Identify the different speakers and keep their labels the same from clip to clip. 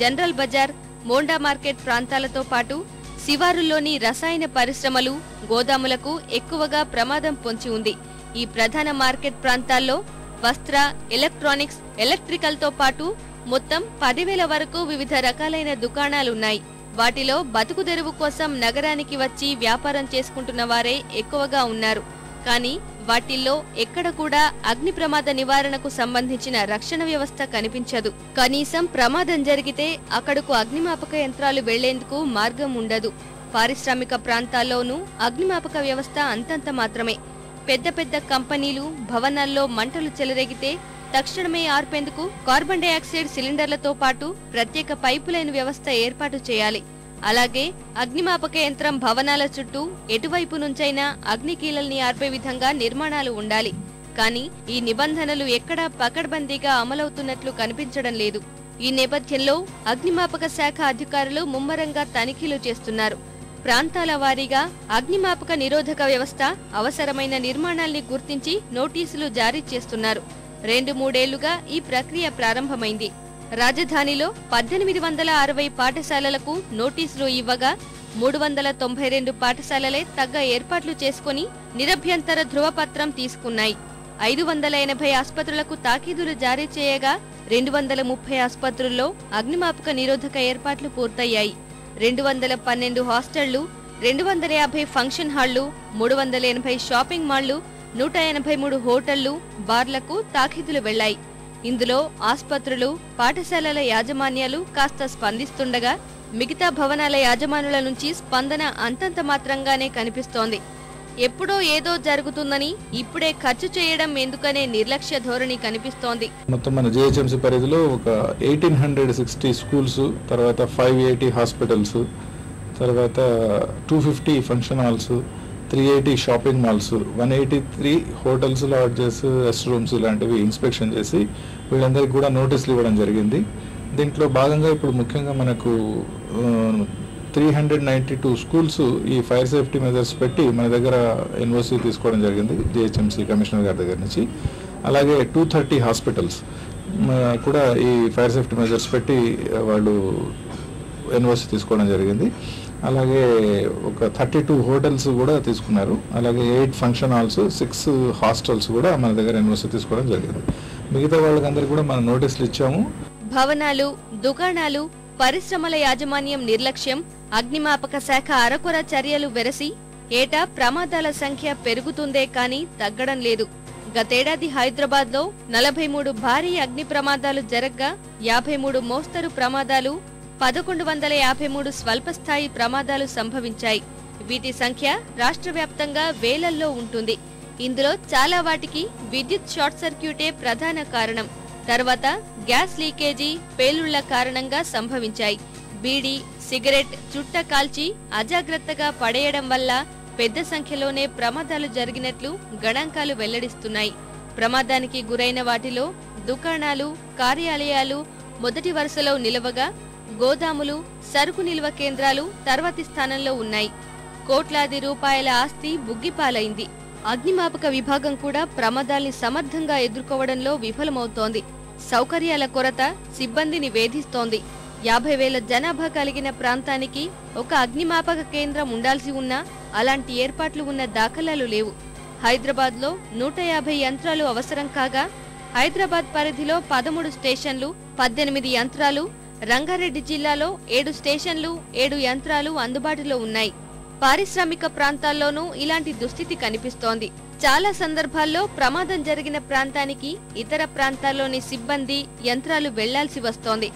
Speaker 1: General Bazar Monda market ప్రాంతాలతో పాటు శివారుల్లోని రసాయన పరిశ్రమలు గోదాములకు ఎక్కువగా ప్రమాదం పొంచి ఉంది. ఈ ప్రధాన మార్కెట్ ప్రాంతాల్లో వస్త్ర ఎలక్ట్రానిక్స్ ఎలక్ట్రికల్తో పాటు మొత్తం పదివేల వరకు వివిధ రకాలైన దుకాణాలున్నాయి. వాటిలో బతుకు తెరువు కోసం నగరానికి వచ్చి వ్యాపారం చేసుకుంటున్న వారే ఎక్కువగా ఉన్నారు. కానీ వాటిల్లో ఎక్కడ కూడా అగ్ని ప్రమాద నివారణకు సంబంధించిన రక్షణ వ్యవస్థ కనిపించదు. కనీసం ప్రమాదం జరిగితే అక్కడకు అగ్నిమాపక యంత్రాలు వెళ్ళేందుకు మార్గం ఉండదు. పారిశ్రామిక ప్రాంతాల్లోనూ అగ్నిమాపక వ్యవస్థ అంతంత మాత్రమే. పెద్ద పెద్ద కంపెనీలు భవనాల్లో మంటలు చెలరేగితే తక్షణమే ఆర్పేందుకు కార్బన్ డైఆక్సైడ్ సిలిండర్లతో పాటు ప్రత్యేక పైపులైన్ వ్యవస్థ ఏర్పాటు చేయాలి. అలాగే అగ్నిమాపక యంత్రం భవనాల చుట్టూ ఎటువైపు నుంచైనా అగ్నికీలల్ని ఆర్పే విధంగా నిర్మాణాలు ఉండాలి. కానీ ఈ నిబంధనలు ఎక్కడా పకడ్బందీగా అమలవుతున్నట్లు కనిపించడం లేదు. ఈ నేపథ్యంలో అగ్నిమాపక శాఖ అధికారులు ముమ్మరంగా తనిఖీలు చేస్తున్నారు. ప్రాంతాల వారీగా అగ్నిమాపక నిరోధక వ్యవస్థ అవసరమైన నిర్మాణాల్ని గుర్తించి నోటీసులు జారీ చేస్తున్నారు. రెండు మూడేళ్ళుగా ఈ ప్రక్రియ ప్రారంభమైంది. రాజధానిలో పద్దెనిమిది వందల అరవై పాఠశాలలకు నోటీసులు ఇవ్వగా మూడు వందల తొంభై రెండు పాఠశాలలే తగ్గ ఏర్పాట్లు చేసుకుని నిరభ్యంతర ధృవపత్రం తీసుకున్నాయి. ఐదు వందల ఎనభై ఆసుపత్రులకు తాకీదులు జారీ చేయగా రెండు వందల ముప్పై ఆసుపత్రుల్లో అగ్నిమాపక నిరోధక ఏర్పాట్లు పూర్తయ్యాయి. రెండు వందల పన్నెండు హాస్టళ్ళు రెండు వందల యాభై ఫంక్షన్ హాళ్ళు మూడు వందల ఎనభై షాపింగ్ మాళ్ళు నూట ఎనభై మూడు హోటళ్ళు బార్లకు తాకీదులు వెళ్ళాయి ఇందులో ఆస్పత్రులు పాఠశాలల యాజమాన్యాలు కాస్త స్పందిస్తుండగా మిగతా భవనాల యాజమానుల నుంచి స్పందన అంతంత మాత్రంగానే కనిపిస్తోంది. ఎప్పుడో ఏదో జరుగుతుందని ఇప్పుడే ఖర్చు చేయడం ఎందుకనే నిర్లక్ష్య ధోరణి కనిపిస్తోంది.
Speaker 2: మొత్తం మన జిహెచ్ఎంసీ పరిధిలో ఒక ఎయిటీన్ హండ్రెడ్ సిక్స్టీ స్కూల్స్ తర్వాత ఫైవ్ ఎయిటీ హాస్పిటల్స్ తర్వాత two fifty function halls three eighty shopping malls one eighty three hotels lodges rest rooms ఇలాంటివి ఇన్స్పెక్షన్ చేసి వీళ్ళందరికీ కూడా నోటీసులు ఇవ్వడం జరిగింది. దీంట్లో భాగంగా ఇప్పుడు ముఖ్యంగా మనకు three hundred ninety two schools ఈ ఫైర్ సేఫ్టీ మెజర్స్ పెట్టి మన దగ్గర యూనివర్సిటీ తీసుకోవడం జరిగింది జిహెచ్ఎంసీ కమిషనర్ గారి దగ్గర నుంచి. అలాగే టూ థర్టీ హాస్పిటల్స్ కూడా ఈ ఫైర్ సేఫ్టీ మెజర్స్ పెట్టి వాళ్ళు యూనివర్సిటీ తీసుకోవడం జరిగింది. అలాగే ఒక థర్టీ టూ హోటల్స్ కూడా తీసుకున్నారు. అలాగే eight function halls six hostels కూడా మన దగ్గర యూనివర్సిటీ తీసుకోవడం జరిగింది. మిగతా వాళ్ళకందరికీ కూడా మనం నోటీసులు ఇచ్చాము.
Speaker 1: భవనాలు దుకాణాలు పరిశ్రమల యాజమాన్యం నిర్లక్ష్యం అగ్నిమాపక శాఖ అరకొర చర్యలు వెరసి ఏటా ప్రమాదాల సంఖ్య పెరుగుతుందే కానీ తగ్గడం లేదు. గతేడాది హైదరాబాద్లో నలభై మూడు భారీ అగ్ని ప్రమాదాలు జరగ్గా యాభై మూడు మోస్తరు ప్రమాదాలు పదకొండు వందల యాభై మూడు స్వల్పస్థాయి ప్రమాదాలు సంభవించాయి. వీటి సంఖ్య రాష్ట్ర వ్యాప్తంగా వేలల్లో ఉంటుంది. ఇందులో చాలా వాటికి విద్యుత్ షార్ట్ సర్క్యూటే ప్రధాన కారణం. తర్వాత గ్యాస్ లీకేజీ పేలుళ్ళ కారణంగా సంభవించాయి. బీడి సిగరెట్ చుట్ట కాల్చి అజాగ్రత్తగా పడేయడం వల్ల పెద్ద సంఖ్యలోనే ప్రమాదాలు జరిగినట్లు గణాంకాలు వెల్లడిస్తున్నాయి. ప్రమాదానికి గురైన వాటిలో దుకాణాలు కార్యాలయాలు మొదటి వరుసలో నిలవగా గోదాములు సరుకు నిల్వ కేంద్రాలు తర్వాతి స్థానంలో ఉన్నాయి. కోట్లాది రూపాయల ఆస్తి బుగ్గిపాలైంది. అగ్నిమాపక విభాగం కూడా ప్రమాదాల్ని సమర్థంగా ఎదుర్కోవడంలో విఫలమవుతోంది. సౌకర్యాల కొరత సిబ్బందిని వేధిస్తోంది యాభై వేల జనాభా కలిగిన ప్రాంతానికి ఒక అగ్నిమాపక కేంద్రం ఉండాల్సి ఉన్నా అలాంటి ఏర్పాట్లు ఉన్న దాఖలాలు లేవు. హైదరాబాద్లో నూట యాభై యంత్రాలు అవసరం కాగా హైదరాబాద్ పరిధిలో పదమూడు స్టేషన్లు పద్దెనిమిది యంత్రాలు రంగారెడ్డి జిల్లాలో ఏడు స్టేషన్లు ఏడు యంత్రాలు అందుబాటులో ఉన్నాయి. పారిశ్రామిక ప్రాంతాల్లోనూ ఇలాంటి దుస్థితి కనిపిస్తోంది. చాలా సందర్భాల్లో ప్రమాదం జరిగిన ప్రాంతానికి ఇతర ప్రాంతాల్లోని సిబ్బంది యంత్రాలు వెళ్ళాల్సి వస్తోంది.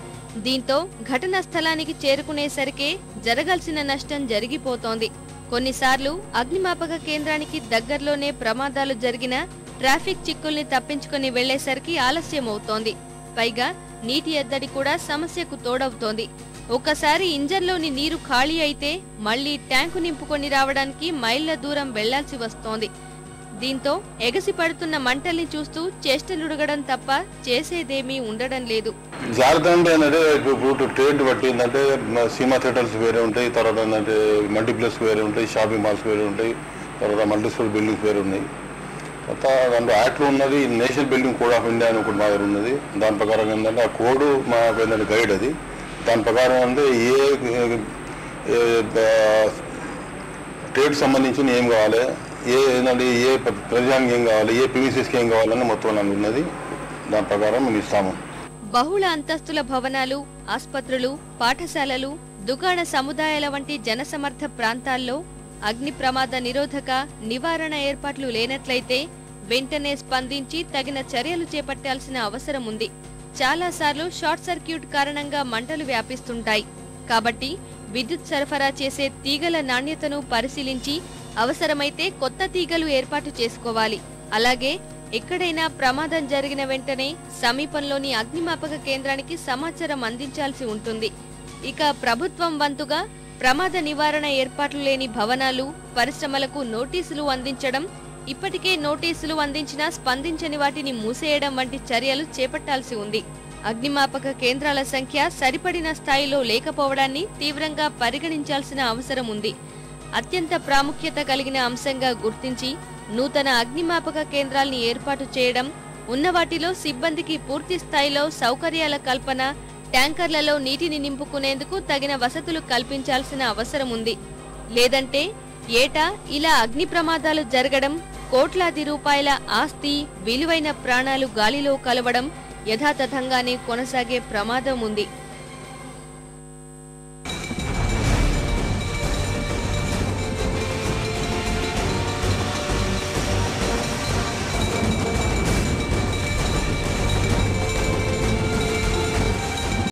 Speaker 1: దీంతో ఘటనా స్థలానికి చేరుకునేసరికే జరగాల్సిన నష్టం జరిగిపోతోంది. కొన్నిసార్లు అగ్నిమాపక కేంద్రానికి దగ్గరలోనే ప్రమాదాలు జరిగినా ట్రాఫిక్ చిక్కుల్ని తప్పించుకుని వెళ్ళేసరికి ఆలస్యమవుతోంది. పైగా నీటి ఎద్దడి కూడా సమస్యకు తోడవుతోంది. ఒక్కసారి ఇంజన్లోని నీరు ఖాళీ అయితే మళ్ళీ ట్యాంకు నింపుకొని రావడానికి మైళ్ళ దూరం వెళ్ళాల్సి వస్తోంది. దీంతో ఎగసి పడుతున్న మంటల్ని చూస్తూ చేష్టలుడగడం తప్ప చేసేదేమీ ఉండడం లేదు.
Speaker 3: జార్ఖండ్ అంటే ఏంటంటే ఇప్పుడు ట్రేడ్ బట్టి ఏంటంటే మ- థియేటర్స్ వేరే ఉంటాయి తర్వాత ఏంటంటే మల్టీప్లెక్స్ వేరే ఉంటాయి షాపింగ్ మాల్స్ వేరే ఉంటాయి తర్వాత మల్టీస్టోర్ బిల్డింగ్స్ వేరే ఉన్నాయి. తర్వాత దాంట్లో యాక్ట్లో ఉన్నది national building code of India అని ఒకటి మా దగ్గర ఉన్నది. దాని ప్రకారం ఏంటంటే ఆ కోడ్ మా ఏంటంటే గైడ్ అది. దాని ప్రకారం అంటే ఏ ట్రేడ్ సంబంధించిన ఏం కావాలి ఏ ఏంటంటే ఏ ప్రజానికి ఏం కావాలి ఏ పీవీసీస్కి ఏం కావాలని మొత్తం నాకు ఉన్నది. దాని ప్రకారం మేము ఇస్తాము
Speaker 1: బహుళ అంతస్తుల భవనాలు ఆసుపత్రులు పాఠశాలలు దుకాణ సముదాయాల వంటి జనసమర్థ ప్రాంతాల్లో అగ్ని ప్రమాద నిరోధక నివారణ ఏర్పాట్లు లేనట్లయితే వెంటనే స్పందించి తగిన చర్యలు చేపట్టాల్సిన అవసరం ఉంది. చాలాసార్లు షార్ట్ సర్క్యూట్ కారణంగా మంటలు వ్యాపిస్తుంటాయి. కాబట్టి విద్యుత్ సరఫరా చేసే తీగల నాణ్యతను పరిశీలించి అవసరమైతే కొత్త తీగలు ఏర్పాటు చేసుకోవాలి. అలాగే ఎక్కడైనా ప్రమాదం జరిగిన వెంటనే సమీపంలోని అగ్నిమాపక కేంద్రానికి సమాచారం అందించాల్సి ఉంటుంది. ఇక ప్రభుత్వం వంతుగా ప్రమాద నివారణ ఏర్పాట్లు లేని భవనాలు పరిశ్రమలకు నోటీసులు అందించడం ఇప్పటికే నోటీసులు అందించినా స్పందించని వాటిని మూసేయడం వంటి చర్యలు చేపట్టాల్సి ఉంది. అగ్నిమాపక కేంద్రాల సంఖ్య సరిపడిన స్థాయిలో లేకపోవడాన్ని తీవ్రంగా పరిగణించాల్సిన అవసరం ఉంది. అత్యంత ప్రాముఖ్యత కలిగిన అంశంగా గుర్తించి నూతన అగ్నిమాపక కేంద్రాల్ని ఏర్పాటు చేయడం ఉన్న వాటిలో సిబ్బందికి పూర్తి స్థాయిలో సౌకర్యాల కల్పన ట్యాంకర్లలో నీటిని నింపుకునేందుకు తగిన వసతులు కల్పించాల్సిన అవసరం ఉంది. లేదంటే ఏటా ఇలా అగ్ని ప్రమాదాలు జరగడం కోట్లాది రూపాయల ఆస్తి విలువైన ప్రాణాలు గాలిలో కలవడం యథాతథంగానే కొనసాగే ప్రమాదం ఉంది.